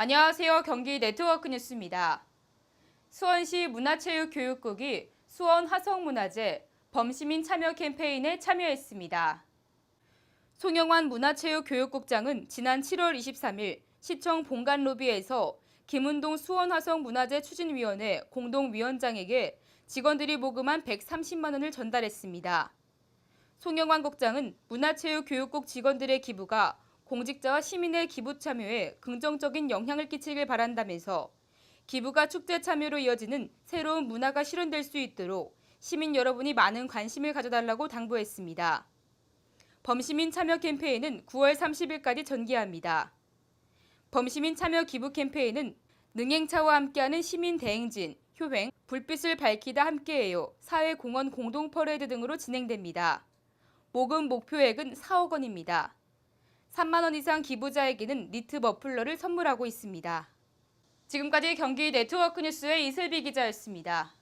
안녕하세요. 경기 네트워크 뉴스입니다. 수원시 문화체육교육국이 수원 화성문화제 범시민 참여 캠페인에 참여했습니다. 송영환 문화체육교육국장은 지난 7월 23일 시청 본관 로비에서 김운동 수원 화성 문화제 추진위원회 공동위원장에게 직원들이 모금한 130만 원을 전달했습니다. 송영환 국장은 문화체육교육국 직원들의 기부가 공직자와 시민의 기부 참여에 긍정적인 영향을 끼치길 바란다면서 기부가 축제 참여로 이어지는 새로운 문화가 실현될 수 있도록 시민 여러분이 많은 관심을 가져달라고 당부했습니다. 범시민 참여 캠페인은 9월 30일까지 전개합니다. 범시민 참여 기부 캠페인은 능행차와 함께하는 시민 대행진, 효행, 불빛을 밝히다 함께해요, 사회공헌 공동 퍼레이드 등으로 진행됩니다. 모금 목표액은 4억 원입니다. 3만 원 이상 기부자에게는 니트 머플러를 선물하고 있습니다. 지금까지 경기 네트워크 뉴스의 이슬비 기자였습니다.